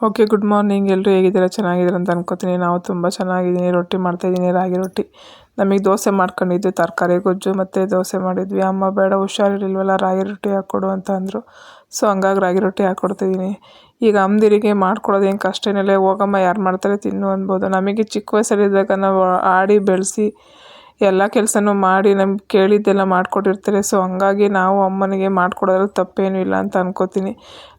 Okay good morning ಎಲ್ಲರೂ ಹೇಗಿದ್ದೀರಾ? ಚೆನ್ನಾಗಿದ್ದೀರಾ ಅಂತ ಅನ್ಕೋತೀನಿ. ನಾವು ತುಂಬ ಚೆನ್ನಾಗಿದ್ದೀನಿ. ರೊಟ್ಟಿ ಮಾಡ್ತಾಯಿದ್ದೀನಿ ರಾಗಿ ರೊಟ್ಟಿ. ನಮಗೆ ದೋಸೆ ಮಾಡ್ಕೊಂಡಿದ್ವಿ. ತರಕಾರಿ, ಗೊಜ್ಜು ಮತ್ತು ದೋಸೆ ಮಾಡಿದ್ವಿ. ಅಮ್ಮ ಬೇಡ, ಹುಷಾರಿರಲಿಲ್ವಲ್ಲ? ರಾಗಿ ರೊಟ್ಟಿ ಹಾಕ್ಕೊಡು ಅಂತ ಅಂದರು. ಸೊ ಹಂಗಾಗಿ ರಾಗಿ ರೊಟ್ಟಿ ಹಾಕ್ಕೊಡ್ತಿದ್ದೀನಿ ಈಗ ಅಮ್ಮದಿರಿಗೆ ಮಾಡ್ಕೊಡೋದು ಏನು ಕಷ್ಟ ಏನಿಲ್ಲ ಹೋಗಮ್ಮ, ಯಾರು ಮಾಡ್ತಾರೆ ತಿನ್ನು ಅನ್ಬೋದು. ನಮಗೆ ಚಿಕ್ಕ ವಯಸ್ಸಲ್ಲಿದ್ದಾಗ ನಾವು ಆಡಿ ಬೆಳೆಸಿ ಎಲ್ಲ ಕೆಲಸನೂ ಮಾಡಿ ನಮ್ಗೆ ಕೇಳಿದ್ದೆಲ್ಲ ಮಾಡಿಕೊಟ್ಟಿರ್ತಾರೆ. ಸೊ ಹಂಗಾಗಿ ನಾವು ಅಮ್ಮನಿಗೆ ಮಾಡಿಕೊಡೋದ್ರಲ್ಲಿ ತಪ್ಪೇನೂ ಇಲ್ಲ ಅಂತ ಅಂದ್ಕೋತೀನಿ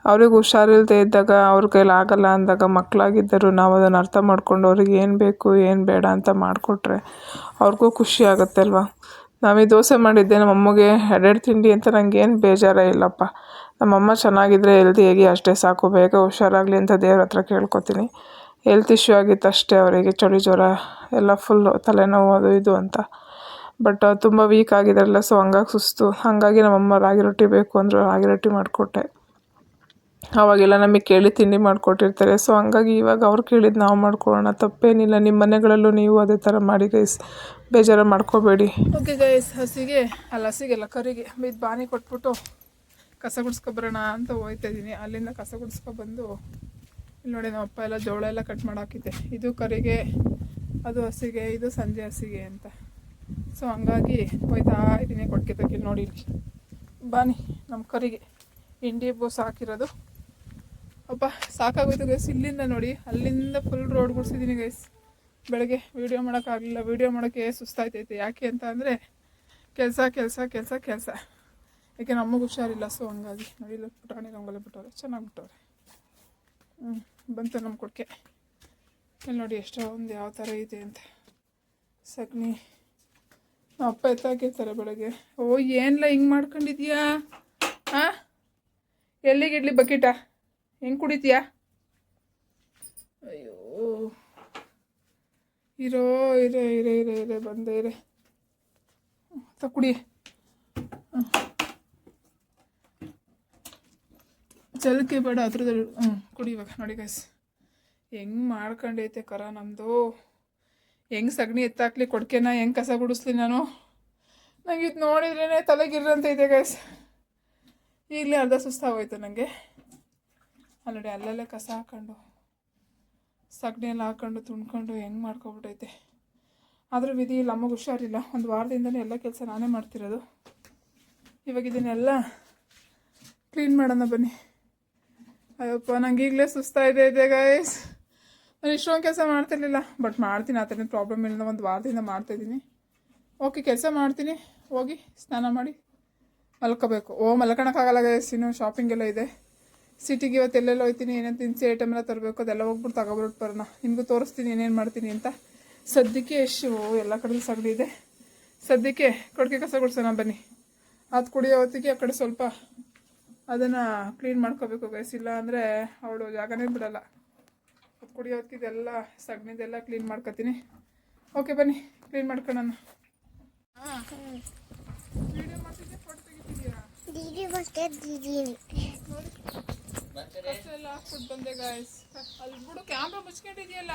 ಅವ್ರಿಗೆ ಹುಷಾರಿಲ್ಲದೆ ಇದ್ದಾಗ ಅವ್ರ ಕೈಲಿ ಆಗೋಲ್ಲ ಅಂದಾಗ ಮಕ್ಕಳಾಗಿದ್ದರು ನಾವು ಅದನ್ನು ಅರ್ಥ ಮಾಡಿಕೊಂಡು ಅವ್ರಿಗೆ ಏನು ಬೇಕು, ಏನು ಬೇಡ ಅಂತ ಮಾಡಿಕೊಟ್ರೆ ಅವ್ರಿಗೂ ಖುಷಿ ಆಗುತ್ತೆ ಅಲ್ವಾ? ನಾವು ಈ ದೋಸೆ ಮಾಡಿದ್ದೆ ನಮ್ಮ ಅಮ್ಮಗೆ ಎರಡೆರಡು ತಿಂಡಿ ಅಂತ ನಂಗೆ ಏನು ಬೇಜಾರ ಇಲ್ಲಪ್ಪ. ನಮ್ಮಮ್ಮ ಚೆನ್ನಾಗಿದ್ದರೆ ಹೆಲ್ದಿಯಾಗಿ ಅಷ್ಟೇ ಸಾಕು, ಬೇಗ ಹುಷಾರಾಗಲಿ ಅಂತ ದೇವ್ರ ಹತ್ರ ಕೇಳ್ಕೊತೀನಿ. ಹೆಲ್ತ್ ಇಶ್ಯೂ ಆಗಿತ್ತು ಅಷ್ಟೇ ಅವರಿಗೆ. ಚಳಿ ಜ್ವರ, ಎಲ್ಲ ಫುಲ್ಲು ತಲೆನೋವು ಅದು ಇದು ಅಂತ. ಬಟ್ ತುಂಬ ವೀಕ್ ಆಗಿದ್ದಾರಲ್ಲ ಸೊ ಹಂಗಾಗಿ ಸುಸ್ತು. ಹಾಗಾಗಿ ನಮ್ಮಮ್ಮ ರಾಗಿ ರೊಟ್ಟಿ ಬೇಕು ಅಂದರು ರಾಗಿ ರೊಟ್ಟಿ ಮಾಡಿಕೊಟ್ಟೆ. ಅವಾಗೆಲ್ಲ ನಮಗೆ ಕೇಳಿ ತಿಂಡಿ ಮಾಡಿಕೊಟ್ಟಿರ್ತಾರೆ. ಸೊ ಹಂಗಾಗಿ ಇವಾಗ ಅವ್ರು ಕೇಳಿದ್ದು ನಾವು ಮಾಡ್ಕೊಳ್ಳೋಣ. ತಪ್ಪೇನಿಲ್ಲ ನಿಮ್ಮ ಮನೆಗಳಲ್ಲೂ ನೀವು ಅದೇ ಥರ ಮಾಡಿ ಗೈಸ್ ಬೇಜಾರು ಮಾಡ್ಕೋಬೇಡಿ. ಓಕೆ ಗೈಸ್ ಹಸಿಗೆ, ಅಲ್ಲ, ಹಸಿಗೆಲ್ಲ ಕರಿಗೆ. ಇದು ಬಾನಿ ಕೊಟ್ಬಿಟ್ಟು ಕಸ ಗುಡಿಸ್ಕೊಬರೋಣ ಅಂತ ಹೋಯ್ತಾ ಇದ್ದೀನಿ. ಅಲ್ಲಿಂದ ಕಸ ಗುಡಿಸ್ಕೊಬಂದು ನೋಡಿ ನಮ್ಮ ಅಪ್ಪ ಎಲ್ಲ ಜೋಳ ಎಲ್ಲ ಕಟ್ ಮಾಡಾಕಿದ್ದೆ ಇದು ಕರಿಗೆ, ಅದು ಹಸಿಗೆ, ಇದು ಸಂಜೆ ಹಸಿಗೆ ಅಂತ. ಸೊ ಹಂಗಾಗಿ ಹೋಯ್ತಾ ಇದ್ದೀನಿ ಕೊಡ್ಕೆ ತಕ್ಕಿ ನೋಡಿ ಇಲ್ಲಿ. ಬಾನಿ ನಮ್ಮ ಕರಿಗೆ. ಇಂಡಿ ಬೋಸ್ ಹಾಕಿರೋದು. ಅಪ್ಪ, ಸಾಕಾಗೋಯ್ತು ಗೈಸ್ ಇಲ್ಲಿಂದ ನೋಡಿ, ಅಲ್ಲಿಂದ ಫುಲ್ ರೋಡ್ ಗುಡಿಸಿದ್ದೀನಿ ಗೈಸ್ ಬೆಳಗ್ಗೆ ವೀಡಿಯೋ ಮಾಡೋಕ್ಕಾಗಲಿಲ್ಲ ವೀಡಿಯೋ ಮಾಡೋಕ್ಕೆ ಸುಸ್ತಾಯ್ತೈತೆ. ಯಾಕೆ ಅಂತ ಅಂದರೆ, ಕೆಲಸ ಕೆಲಸ ಕೆಲಸ ಕೆಲಸ. ಯಾಕೆ ನಮಗೆ ಹುಷಾರಿಲ್ಲ. ಸೊ ಹಂಗಾಗಿ ನೋಡಿ ಪುಟಾಣಿ ರಂಗೋಲಿ ಬಿಟ್ಟವ್ರೆ. ಚೆನ್ನಾಗಿ ಬಿಟ್ಟವ್ರೆ. ಬಂತು ನಮ್ಮ ಕೊಕ್ಕೆ ಇಲ್ಲಿ ನೋಡಿ ಎಷ್ಟೋ ಒಂದು ಯಾವ ಥರ ಇದೆ ಅಂತ. ಸಗಣಿ. ನಮ್ಮ ಅಪ್ಪ ಎತ್ತಾಕಿರ್ತಾರೆ ಬೆಳಗ್ಗೆ. ಓ ಏನಿಲ್ಲ ಹಿಂಗೆ ಮಾಡ್ಕೊಂಡಿದ್ಯಾ? ಹಾಂ ಎಲ್ಲಿಗಿಡ್ಲಿ ಬಕೀಟ? ಹೆಂಗೆ ಕುಡಿತೀಯಾ? ಅಯ್ಯೋ. ಇರೋ, ಇರೇ ಇರೇ ಇರೇ ಇರೇ, ಬಂದೆ ಇರೇ. ಕುಡಿ ಚಲಕೆ ಬೇಡ ಅದ್ರದ್ದು ಹ್ಞೂ ಕುಡಿ ಇವಾಗ. ನೋಡಿ ಗೈಸ್ ಹೆಂಗೆ ಮಾಡ್ಕೊಂಡೈತೆ ಕರ ನಮ್ಮದು ಹೆಂಗೆ ಸಗಣಿ ಎತ್ತಾಕ್ಲಿ, ಕೊಡ್ಕೆನ ಹೆಂಗೆ ಕಸ ಗುಡಿಸ್ಲಿ ನಾನು? ನಂಗೆ ಇದು ನೋಡಿದ್ರೇ ತಲೆಗಿರಂತ ಇದೆ ಗೈಸ್ ಈಗಲೇ ಅರ್ಧ ಸುಸ್ತಾಗೋಯ್ತು ನನಗೆ ಅಲ್ಲಡೆ ಅಲ್ಲಲ್ಲೇ ಕಸ ಹಾಕೊಂಡು ಎಲ್ಲ ಹಾಕೊಂಡು ತುಂಡ್ಕೊಂಡು ಹೆಂಗೆ ಮಾಡ್ಕೊಬಿಟ್ಟೈತೆ. ಆದರೂ ವಿಧಿ ಇಲ್ಲ, ಅಮ್ಮಗೆ ಹುಷಾರಿಲ್ಲ. ಒಂದು ವಾರದಿಂದಲೇ ಎಲ್ಲ ಕೆಲಸ ನಾನೇ ಮಾಡ್ತಿರೋದು. ಇವಾಗ ಇದನ್ನೆಲ್ಲ ಕ್ಲೀನ್ ಮಾಡೋಣ ಬನ್ನಿ. ಅಯ್ಯಪ್ಪ, ನಂಗೆ ಈಗಲೇ ಸುಸ್ತಾಯಿದೆ ಇದೆ ಗಾಯಸ್ ನಾನು ಇಷ್ಟೊಂದು ಕೆಲಸ ಮಾಡ್ತಿರ್ಲಿಲ್ಲ ಬಟ್ ಮಾಡ್ತೀನಿ ಆ ಥರ ಪ್ರಾಬ್ಲಮ್ ಇಲ್ಲ ಒಂದು ವಾರದಿಂದ ಮಾಡ್ತಾಯಿದ್ದೀನಿ ಓಕೆ ಕೆಲಸ ಮಾಡ್ತೀನಿ, ಹೋಗಿ ಸ್ನಾನ ಮಾಡಿ ಮಲ್ಕೋಬೇಕು. ಓ ಮಲ್ಕೊಳಕ್ಕಾಗಲ್ಲ ಗೈಸ್ ಇನ್ನು ಶಾಪಿಂಗ್ ಎಲ್ಲ ಇದೆ. ಸಿಟಿಗೆ ಇವತ್ತು ಎಲ್ಲೆಲ್ಲ ಹೋಗ್ತೀನಿ, ಏನೇನು ತಿನ್ಸಿ ಐಟಮ್ ಎಲ್ಲ ತರಬೇಕು, ಅದೆಲ್ಲ ಹೋಗ್ಬಿಟ್ಟು ತಗೊಬಿಟ್ಟು ಬರೋಣ ನಿಮಗೂ ತೋರಿಸ್ತೀನಿ, ಏನೇನು ಮಾಡ್ತೀನಿ ಅಂತ. ಸದ್ಯಕ್ಕೆ ಎಷ್ಟು ಎಲ್ಲ ಕಡೆ ಸಗಡಿ ಇದೆ. ಸದ್ಯಕ್ಕೆ ಕೊಡಕೆ ಕಸ ಗುಡ್ಸೋಣ ಬನ್ನಿ. ಅದು ಕುಡಿಯೋ ಹೊತ್ತಿಗೆ ಆ ಕಡೆ ಸ್ವಲ್ಪ ಅದನ್ನು ಕ್ಲೀನ್ ಮಾಡ್ಕೋಬೇಕು ಗೈಸ್ ಇಲ್ಲ ಅಂದರೆ ಅವಳು ಜಾಗನೇ ಬಿಡಲ್ಲ. ಅದು ಕುಡಿಯೋದಕ್ಕಿದೆಲ್ಲ ಸಗಣಿದೆಲ್ಲ ಕ್ಲೀನ್ ಮಾಡ್ಕೊತೀನಿ. ಓಕೆ ಬನ್ನಿ. ಕ್ಲೀನ್ ಮಾಡ್ಕೊಳ್ಳೋಣ ಹಾಂ ವಿಡಿಯೋ ಮಾಡ್ತಿದ್ದೆ ಫೋಟೋ ತೆಗಿತಿದ್ದೀರಾ ಎಲ್ಲ ಹಾಕ್ಬಿಟ್ಟು ಬಂದೆ ಗಾಯ್ಸ್ ಅಲ್ಲಿ ಬಿಡು ಕ್ಯಾಮ್ರಾ ಮುಚ್ಕೊಂಡಿದೆಯಲ್ಲ?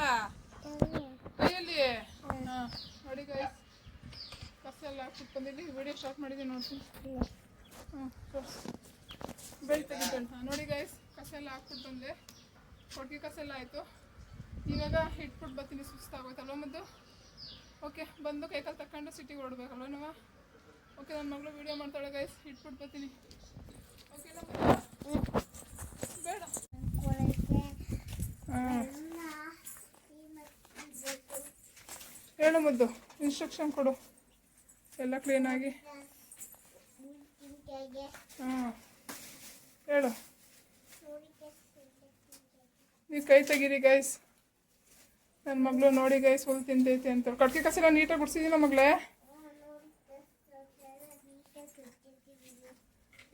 ಕೈಯಲ್ಲಿ? ಹಾಂ ನೋಡಿ ಗಾಯ್ಸ್ ಕಸ ಎಲ್ಲ ಹಾಕ್ಬಿಟ್ಟು ಬಂದಿದ್ದೀನಿ ವಿಡಿಯೋ ಸ್ಟಾರ್ಟ್ ಮಾಡಿದ್ದೀನಿ ನೋಡ್ತೀನಿ. ಹ್ಞೂ ಬೆಳೆ ತೆಗಿತಂತ ನೋಡಿ ಗೈಸ್ ಕಸ ಎಲ್ಲ ಹಾಕ್ಬಿಟ್ಟು ಬಂದೆ. ಕೊಟ್ಟಿಗೆ ಕಸ ಎಲ್ಲ ಆಯಿತು. ಇವಾಗ ಇಟ್ಬಿಟ್ಟು ಬರ್ತೀನಿ ಸುಸ್ತಾಗೋಯ್ತಲ್ವ ಮದ್ದು? ಓಕೆ ಬಂದು ಕೈಕಾಲು ತಗೊಂಡು ಸಿಟಿಗೆ ಹೊಡ್ಬೇಕಲ್ವ ನಾವು? ಓಕೆ ನನ್ನ ಮಗಳು ವೀಡಿಯೋ ಮಾಡ್ತಾಳೆ ಗೈಸ್ ಇಟ್ಬಿಟ್ಟು ಬರ್ತೀನಿ. ಓಕೆ ಬೇಡ. ಹೇಳು ಮುದ್ದು ಇನ್ಸ್ಟ್ರಕ್ಷನ್ ಕೊಡು. ಎಲ್ಲ ಕ್ಲೀನಾಗಿ ಹಾಂ. ಹೇಳು. ನೀವು ಕೈ ತೆಗೀರಿ ಗೈಸ್ ನನ್ನ ಮಗಳು ನೋಡಿ ಗೈಸ್ ಹುಲ್ ತಿಂತೈತೆ ಅಂತ ಕಡ್ಕೆ ಕಸೆಲ್ಲ ನೀಟಾಗಿ ಗುಡ್ಸಿದ್ದೀನ ಮಗಳೇ?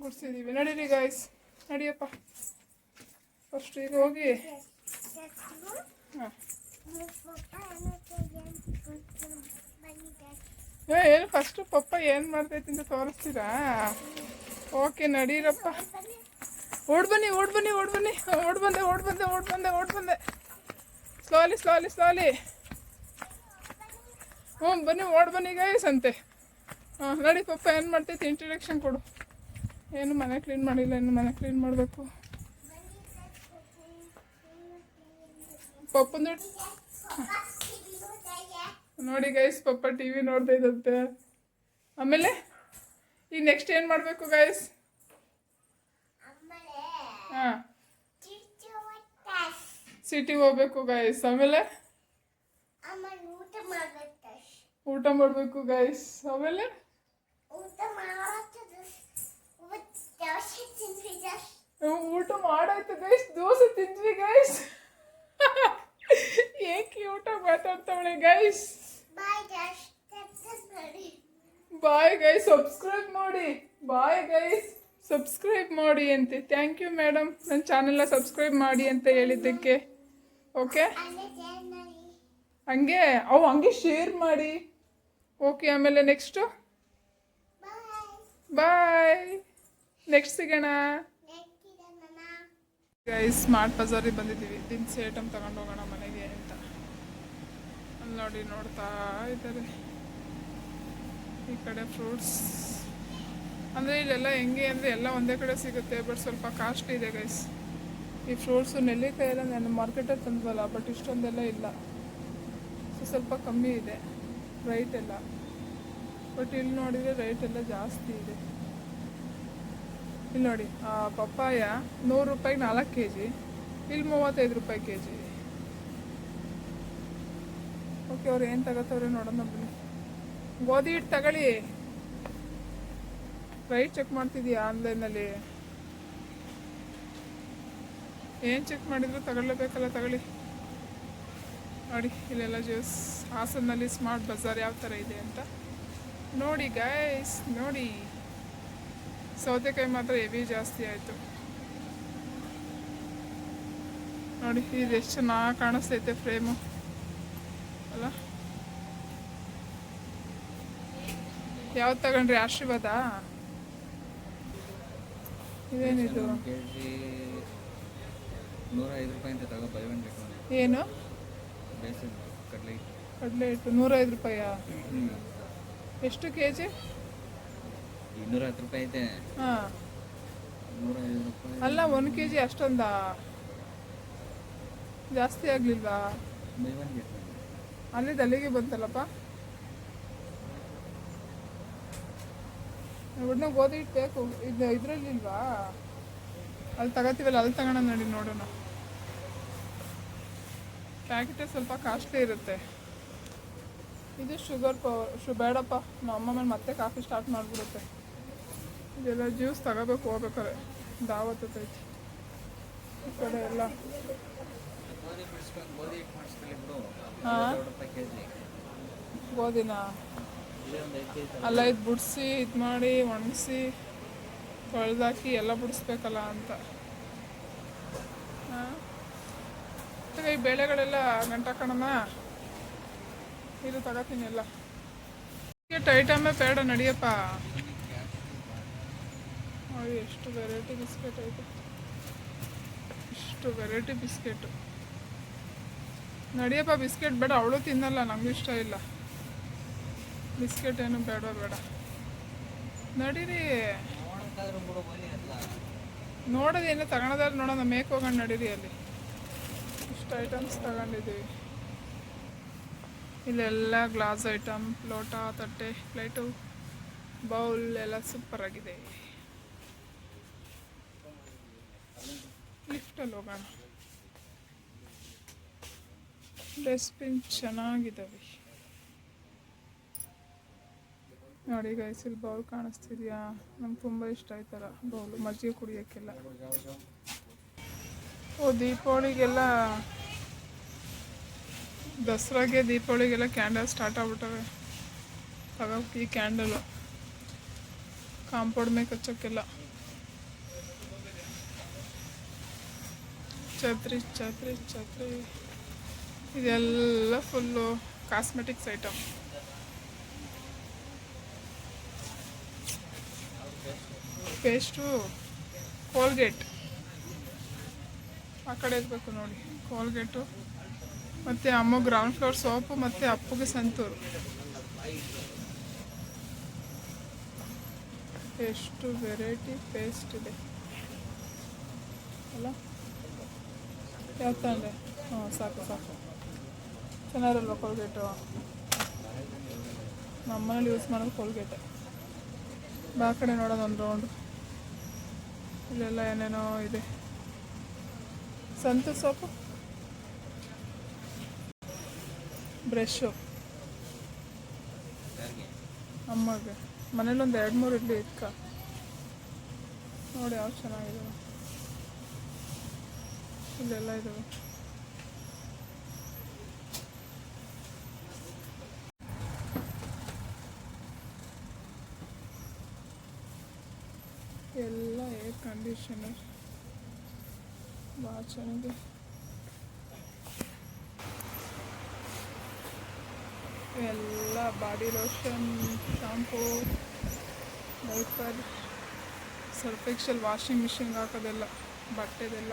ಗುಡ್ಸಿದ್ದೀವಿ ನಡೀರಿ ಗೈಸ್ ನಡಿಯಪ್ಪ. ಫಸ್ಟ್ ಈಗ ಹೋಗಿ. ಹಾಂ. ಏನು ಫಸ್ಟು ಪಪ್ಪ ಏನು ಮಾಡ್ತೈತಿ ಅಂತ ತೋರಿಸ್ತೀರಾ? ಓಕೆ ನಡೀರಪ್ಪ. ಓಡ್ ಬನ್ನಿ ಓಡ್ ಬನ್ನಿ ಓಡ್ ಬನ್ನಿ. ಓಡ್ ಬಂದೆ ಓಡ್ ಬಂದೆ ಓಡ್ ಬಂದೆ ಓಡ್ ಬಂದೆ. ಸ್ಲಾಲಿ ಸ್ಲಾಲಿ ಸ್ಲಾಲಿ ಹ್ಞೂ, ಬನ್ನಿ, ಓಡ್ ಬನ್ನಿ ಗೈಸ್ ಅಂತೆ. ಹಾಂ, ನಡಿ ಪಪ್ಪ, ಏನು ಮಾಡ್ತೈತಿ ಇಂಟ್ರಡಕ್ಷನ್ ಕೊಡು. ಏನು ಮನೆ ಕ್ಲೀನ್ ಮಾಡಿಲ್ಲ, ಇನ್ನು ಮನೆ ಕ್ಲೀನ್ ಮಾಡಬೇಕು. ಪಪ್ಪ ನೋಡಿ ಗೈಸ್ ಪಪ್ಪ ಟಿ ವಿ ನೋಡ್ತಾ ಇದ್ದಂತೆ. ಆಮೇಲೆ ಈಗ ನೆಕ್ಸ್ಟ್ ಏನು ಮಾಡಬೇಕು ಗೈಸ್ ಹಾಂ ಸಿಟಿಗೆ ಹೋಗ್ಬೇಕು ಗೈಸ್ ಆಮೇಲೆ ಊಟ ಮಾಡ್ಬೇಕು ಊಟ ಮಾಡಬೇಕು ಗೈಸ್ ಆಮೇಲೆ ಊಟ ಮಾಡೋದು ದೋಸೆ ತಿಂದ್ವಿ ಜಾಸ್ತಿ ನಾವು ಊಟ ಮಾಡಾಯ್ತು ಗೈಸ್ ದೋಸೆ ತಿಂದ್ವಿ ಗೈಸ್ ಏಕೆ ಊಟ ಮಾತಾಡ್ತಾವಳೆ ಗೈಸ್ ಬಾಯ್ ಜಾಸ್ತಿ ಮಾಡಿ ಬಾಯ್ ಗೈಸ್ ಸಬ್ಸ್ಕ್ರೈಬ್ ಮಾಡಿ ಬಾಯ್ ಗೈಸ್ ಸಬ್ಸ್ಕ್ರೈಬ್ ಮಾಡಿ ಅಂತೆ. ಥ್ಯಾಂಕ್ ಯು ಮೇಡಮ್ ನನ್ನ ಚಾನೆಲ್ನ ಸಬ್ಸ್ಕ್ರೈಬ್ ಮಾಡಿ ಅಂತ ಹೇಳಿದ್ದಕ್ಕೆ. ಓಕೆ ಹಂಗೆ, ಅವು ಹಂಗೆ ಶೇರ್ ಮಾಡಿ. ಓಕೆ ಆಮೇಲೆ ನೆಕ್ಸ್ಟು ಬಾಯ್ ನೆಕ್ಸ್ಟ್ ಸಿಗೋಣ. ಗೈಸ್ ಸ್ಮಾರ್ಟ್ ಬಜಾರಿಗೆ ಬಂದಿದ್ದೀವಿ. ದಿನಸಿ ಐಟಮ್ ತಗೊಂಡು ಹೋಗೋಣ ಮನೆಗೆ ಅಂತ. ಅಲ್ಲಿ ನೋಡಿ ನೋಡ್ತಾ ಇದ್ದಾರೆ. ಈ ಕಡೆ ಫ್ರೂಟ್ಸ್ ಅಂದರೆ ಇಲ್ಲೆಲ್ಲ ಹೆಂಗೆ ಅಂದರೆ ಎಲ್ಲ ಒಂದೇ ಕಡೆ ಸಿಗುತ್ತೆ ಬಟ್ ಸ್ವಲ್ಪ ಕಾಸ್ಟ್ಲಿ ಇದೆ ಗೈಸ್ ಈ ಫ್ರೂಟ್ಸು ನೆಲ್ಲಿಕಾಯಿ ಎಲ್ಲ ನಾನು ಮಾರ್ಕೆಟಲ್ಲಿ ತಂದ್ವಲ್ಲ ಬಟ್ ಇಷ್ಟೊಂದೆಲ್ಲ ಇಲ್ಲ. ಸೊ ಸ್ವಲ್ಪ ಕಮ್ಮಿ ಇದೆ ರೈಟ್ ಎಲ್ಲ. ಬಟ್ ಇಲ್ಲಿ ನೋಡಿದರೆ ರೈಟ್ ಎಲ್ಲ ಜಾಸ್ತಿ ಇದೆ. ಇಲ್ಲಿ ನೋಡಿ, ಆ, ಪಪ್ಪಾಯ ನೂರು ರೂಪಾಯಿ ನಾಲ್ಕು ಕೆ ಜಿ ಇಲ್ಲಿ ಮೂವತ್ತೈದು ರೂಪಾಯಿ ಕೆ ಜಿ ಓಕೆ ಅವ್ರು ಏನು ತಗೋತವ್ರೆ ನೋಡೋಣ ಬನ್ನಿ. ಗೋಧಿ ಹಿಟ್ಟು ತಗೊಳ್ಳಿ. ರೈಟ್ ಚೆಕ್ ಮಾಡ್ತಿದ್ಯಾ ಆನ್ಲೈನಲ್ಲಿ ಏನು ಚೆಕ್ ಮಾಡಿದ್ರು? ತಗೊಳ್ಳಬೇಕಲ್ಲ ತಗೊಳ್ಳಿ. ನೋಡಿ, ಇಲ್ಲೆಲ್ಲ ಜ್ಯೂಸ್ ಹಾಸನಲ್ಲಿ ಸ್ಮಾರ್ಟ್ ಬಜಾರ್ ಯಾವ ಥರ ಇದೆ ಅಂತ. ನೋಡಿ ಗೈಸ್ ನೋಡಿ. ಸೌತೆಕಾಯಿ ಮಾತ್ರ ಹೆವಿ ಜಾಸ್ತಿ ಆಯಿತು. ನೋಡಿ, ಇದು ಎಷ್ಟು ಚೆನ್ನಾಗಿ ಕಾಣಿಸ್ತೈತೆ ಫ್ರೇಮು ಅಲ್ಲ? ಯಾವ್ದು ತಗೊಂಡ್ರಿ? ಆಶೀರ್ವಾದ? ಇದೇನಿದು? ಕೆ ಜಿ ನೂರ ಐದು ರೂಪಾಯಿ ಅಂತ ತಗೋ ಬೈ ಒನ್ ಗೆಟ್ ಒನ್ ಏನು? ಬೇಸನ್ ಕಡಲೆ ಕಡಲೆ ಹಿಟ್ಟು ನೂರೈದು ರೂಪಾಯ? ಎಷ್ಟು ಕೆ ಜಿ ಇನ್ನೂರ ಹತ್ತು ರೂಪಾಯಿ ಐತೆ. ಹಾಂ. ನೂರೈದು ರೂಪಾಯಿ. ಅಲ್ಲ ಒಂದು ಕೆ ಜಿ ಅಷ್ಟೊಂದಾ? ಜಾಸ್ತಿ ಆಗಲಿಲ್ವಾ? ಬೈ ಒನ್ ಗೆಟ್ ಒನ್ ಅಲ್ಲಿದ್ದು ಅಲ್ಲಿಗೆ ಬಂತಲ್ಲಪ್ಪ? ಒಡ್ನ ಗೋಧಿ ಹಿಟ್ಟು ಬೇಕು ಇದು ಇದರಲ್ಲಿಲ್ವಾ? ಅಲ್ಲಿ ತಗೋತೀವಲ್ಲ ಅಲ್ಲಿ ತಗೋಣ ನೋಡಿ ನೋಡೋಣ. ಪ್ಯಾಕೆಟೇ ಸ್ವಲ್ಪ ಕಾಸ್ಟ್ಲಿ ಇರುತ್ತೆ. ಇದು ಶುಗರ್ ಪವರ್ ಶು ಬೇಡಪ್ಪ. ನಮ್ಮ ಅಮ್ಮ ಮೇಲೆ ಮತ್ತೆ ಕಾಫಿ ಸ್ಟಾರ್ಟ್ ಮಾಡಿಬಿಡುತ್ತೆ. ಇದೆಲ್ಲ ಜ್ಯೂಸ್ ತಗೋಬೇಕು ಹೋಗ್ಬೇಕಾರೆ ದಾವತ್ತೈತಿ ಈ ಕಡೆ ಎಲ್ಲ. ಹಾಂ? ಗೋಧಿನ? ಅಲ್ಲ, ಇದು ಬಿಡಿಸಿ, ಇದು ಮಾಡಿ, ಒಣಗಿಸಿ, ತೊಳೆದಾಕಿ ಎಲ್ಲ ಬಿಡಿಸ್ಬೇಕಲ್ಲ ಅಂತ. ಹಾಂ? ಈ ಬೇಳೆಗಳೆಲ್ಲ ಗಂಟಾಕಣನ ಇದು ತಗೋತೀನಿ ಎಲ್ಲ. ಐಟಮೇ ಬೇಡ, ನಡಿಯಪ್ಪ. ಎಷ್ಟು ವೆರೈಟಿ ಬಿಸ್ಕೆಟ್ ಐತೆ. ಇಷ್ಟು ವೆರೈಟಿ ಬಿಸ್ಕೆಟು. ನಡಿಯಪ್ಪ, ಬಿಸ್ಕೆಟ್ ಬೇಡ, ಅವಳು ತಿನ್ನಲ್ಲ ನಮಗಿಷ್ಟ ಇಷ್ಟ ಇಲ್ಲ. ಬಿಸ್ಕೆಟ್ ಏನು ಬೇಡ ಬೇಡ. ನಡೀರಿ. ನೋಡೋದೇನು ತಗೊಳೋದಾದ್ರೆ ನೋಡೋಣ ಮೇಕ್ ಹೋಗೋಣ ನಡೀರಿ ಅಲ್ಲಿ. ಇಷ್ಟು ಐಟಮ್ಸ್ ತಗೊಂಡಿದ್ದೀವಿ. ಇಲ್ಲೆಲ್ಲ ಗ್ಲಾಸ್ ಐಟಮ್ ಲೋಟ, ತಟ್ಟೆ ಪ್ಲೇಟು ಬೌಲ್ ಎಲ್ಲ ಸೂಪರ್ ಆಗಿದೆ. ಲಿಫ್ಟಲ್ಲಿ ಹೋಗೋಣ. ಡಸ್ಟ್ಬಿನ್ ಚೆನ್ನಾಗಿದ್ದಾವೆ. ನೋಡಿ ಗೈಸ್ ಇಲ್ಲಿ ಬೌಲ್ ಕಾಣಿಸ್ತಿದ್ಯಾ? ನಂಗೆ ತುಂಬ ಇಷ್ಟ ಆಯ್ತಲ್ಲ ಬೌಲು ಮಜ್ಜಿಗೆ ಕುಡಿಯೋಕ್ಕೆಲ್ಲ. ಓ, ದೀಪಾವಳಿಗೆಲ್ಲ ದಸರಾಗೆ ದೀಪಾವಳಿಗೆಲ್ಲ ಕ್ಯಾಂಡಲ್ ಸ್ಟಾರ್ಟ್ ಆಗ್ಬಿಟ್ಟವೆ. ಹಾಗಾಗಿ ಈ ಕ್ಯಾಂಡಲು ಕಾಂಪೌಂಡ್ ಮೇಲೆ ಹಚ್ಚೋಕ್ಕೆಲ್ಲ ಛತ್ರಿ ಛತ್ರಿ ಛತ್ರಿ. ಇದೆಲ್ಲ full cosmetics item paste Colgate ಆ ಕಡೆ ಇರಬೇಕು ನೋಡಿ. ಕೋಲ್ಗೇಟು ಮತ್ತು ಅಮ್ಮ ಗ್ರೌಂಡ್ ಫ್ಲೋರ್ ಸೋಪು ಮತ್ತು ಅಪ್ಪುಗೆ ಸಂತೂರು. ಎಷ್ಟು ವೆರೈಟಿ ಪೇಸ್ಟ್ ಇದೆ. ಅಲ್ಲ? ಯಾವ ತಗೊಂಡೆ? ಹಾಂ, ಸಾಕು ಸಾಕು. ಚೆನ್ನಾಗಿರಲ್ವ ಕೋಲ್ಗೇಟು ನಮ್ಮನೇಲಿ ಯೂಸ್ ಮಾಡೋದು ಕೋಲ್ಗೇಟೆ ಬಾ ಕಡೆ ನೋಡೋದು ಒಂದು ರೌಂಡು ಇಲ್ಲೆಲ್ಲ ಏನೇನೋ ಇದೆ. ಸಂತು ಸೋಪು ಬ್ರಷು. ಅಮ್ಮಗೆ. ಮನೇಲಿ ಎರಡು ಮೂರು ಇಡ್ಲಿ ಇಟ್ಕ. ನೋಡಿ ಯಾವ ಚೆನ್ನಾಗಿದ್ದಾವೆ ಇಲ್ಲೆಲ್ಲ ಇದಾವೆ. ಎಲ್ಲ ಏರ್ ಕಂಡೀಷನರ್ ಭಾಳ ಚೆನ್ನಾಗಿದೆ ಎಲ್ಲ body lotion shampoo wiper Surf Excel washing ಮಿಷಿನ್ಗೆ ಹಾಕೋದೆಲ್ಲ, ಬಟ್ಟೆದೆಲ್ಲ.